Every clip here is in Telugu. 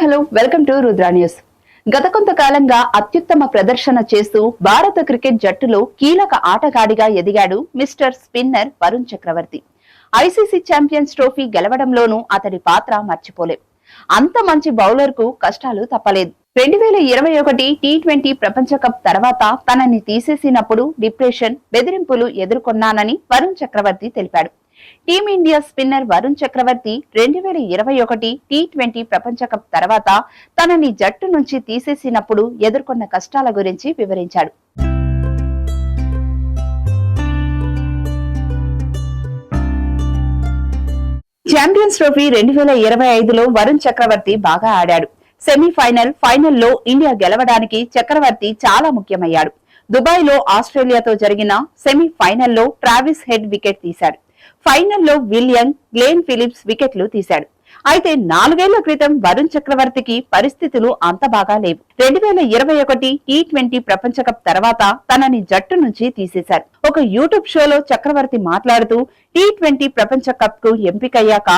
Hello welcome to Rudra news. గత కొంతకాలంగా అత్యుత్తమ ప్రదర్శన చేస్తూ భారత క్రికెట్ జట్టులో కీలక ఆటగాడిగా ఎదిగాడు mister spinner Varun Chakravarthy. ICC champions trophy గెలవడంలోనూ అతడి పాత్ర మర్చిపోలేం. అంత మంచి బౌలర్కు కష్టాలు తప్పలేదు. రెండు వేల ఇరవై ఒకటి టీ ట్వంటీ ప్రపంచ కప్ తర్వాత తనని తీసేసినప్పుడు డిప్రెషన్ బెదిరింపులు ఎదుర్కొన్నానని వరుణ్ చక్రవర్తి తెలిపాడు. టీమిండియా స్పిన్నర్ వరుణ్ చక్రవర్తి రెండు వేల ఇరవై ఒకటి టీ ట్వంటీ ప్రపంచ కప్ తర్వాత తనని జట్టు నుంచి తీసేసినప్పుడు ఎదుర్కొన్న కష్టాల గురించి వివరించాడు. ఛాంపియన్స్ ట్రోఫీ రెండు వేల ఇరవై ఐదులో వరుణ్ చక్రవర్తి బాగా ఆడాడు. సెమీఫైనల్ ఫైనల్లో ఇండియా గెలవడానికి చక్రవర్తి చాలా ముఖ్యమయ్యాడు. దుబాయ్లో ఆస్ట్రేలియాతో జరిగిన సెమీఫైనల్లో ట్రావిస్ హెడ్ వికెట్ తీశాడు. ఫైనల్లో విలియం గ్లేన్ ఫిలిప్స్ వికెట్లు తీశాడు. అయితే నాలుగేళ్ళ క్రితం వరుణ్ చక్రవర్తికి పరిస్థితులు అంత బాగా లేవు. రెండు వేల ఇరవై ఒకటి టీ ట్వంటీ ప్రపంచ కప్ తర్వాత తనని జట్టు నుంచి తీసేశారు. ఒక యూట్యూబ్ షోలో చక్రవర్తి మాట్లాడుతూ టీ ట్వంటీ ప్రపంచ కప్కు ఎంపికయ్యాక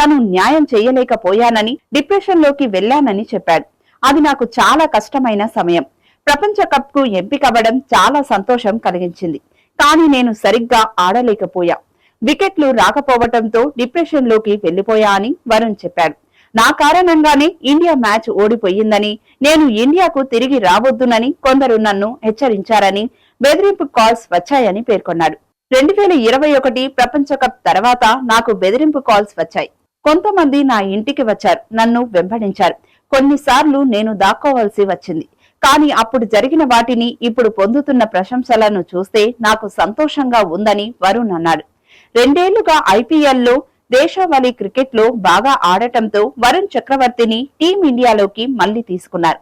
తను న్యాయం చేయలేకపోయానని డిప్రెషన్లోకి వెళ్ళానని చెప్పాడు. అది నాకు చాలా కష్టమైన సమయం. ప్రపంచ కప్కు ఎంపికవ్వడం చాలా సంతోషం కలిగించింది. కానీ నేను సరిగ్గా ఆడలేకపోయా. వికెట్లు రాకపోవటంతో డిప్రెషన్లోకి వెళ్ళిపోయా అని వరుణ్ చెప్పాడు. నా కారణంగానే ఇండియా మ్యాచ్ ఓడిపోయిందని నేను ఇండియాకు తిరిగి రావద్దునని కొందరు నన్ను హెచ్చరించారని బెదిరింపు కాల్స్ వచ్చాయని పేర్కొన్నాడు. రెండు వేల ఇరవై ఒకటి ప్రపంచ కప్ తర్వాత నాకు బెదిరింపు కాల్స్ వచ్చాయి. కొంతమంది నా ఇంటికి వచ్చారు నన్ను వెంబడించారు. కొన్నిసార్లు నేను దాక్కోవాల్సి వచ్చింది. కానీ అప్పుడు జరిగిన వాటిని ఇప్పుడు పొందుతున్న ప్రశంసలను చూస్తే నాకు సంతోషంగా ఉందని వరుణ్ అన్నాడు. రెండేళ్ళుగా ఐపీఎల్లో దేశావళి క్రికెట్లో బాగా ఆడటంతో వరుణ్ చక్రవర్తిని టీమిండియాలోకి మళ్ళీ తీసుకున్నారు.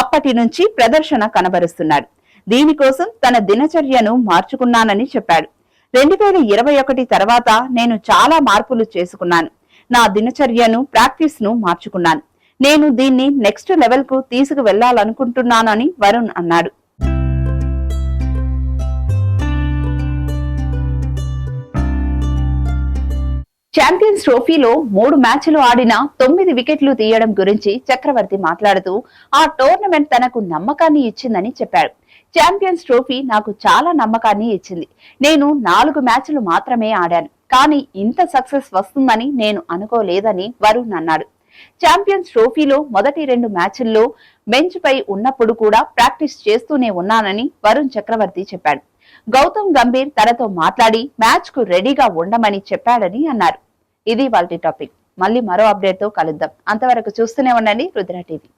అప్పటి నుంచి ప్రదర్శన కనబరుస్తున్నాడు. దీనికోసం తన దినచర్యను మార్చుకున్నానని చెప్పాడు. రెండు వేల ఇరవై ఒకటి తర్వాత నేను చాలా మార్పులు చేసుకున్నాను. నా దినచర్యను ప్రాక్టీస్ను మార్చుకున్నాను. నేను దీన్ని నెక్స్ట్ లెవెల్కు తీసుకు వెళ్ళాలనుకుంటున్నానని వరుణ్ అన్నాడు. ఛాంపియన్స్ ట్రోఫీలో మూడు మ్యాచ్లు ఆడిన తొమ్మిది వికెట్లు తీయడం గురించి చక్రవర్తి మాట్లాడుతూ ఆ టోర్నమెంట్ తనకు నమ్మకాన్ని ఇచ్చిందని చెప్పాడు. ఛాంపియన్స్ ట్రోఫీ నాకు చాలా నమ్మకాన్ని ఇచ్చింది. నేను నాలుగు మ్యాచ్లు మాత్రమే ఆడాను. కానీ ఇంత సక్సెస్ వస్తుందని నేను అనుకోలేదని వరుణ్ అన్నాడు. ఛాంపియన్స్ ట్రోఫీలో మొదటి రెండు మ్యాచ్ల్లో బెంచ్ పై ఉన్నప్పుడు కూడా ప్రాక్టీస్ చేస్తూనే ఉన్నానని వరుణ్ చక్రవర్తి చెప్పాడు. గౌతమ్ గంభీర్ తనతో మాట్లాడి మ్యాచ్కు రెడీగా ఉండమని చెప్పాడని అన్నారు. ఇది వాళ్ళ టాపిక్. మళ్ళీ మరో అప్డేట్తో కలుద్దాం. అంతవరకు చూస్తూనే ఉండండి రుద్ర టీవీ.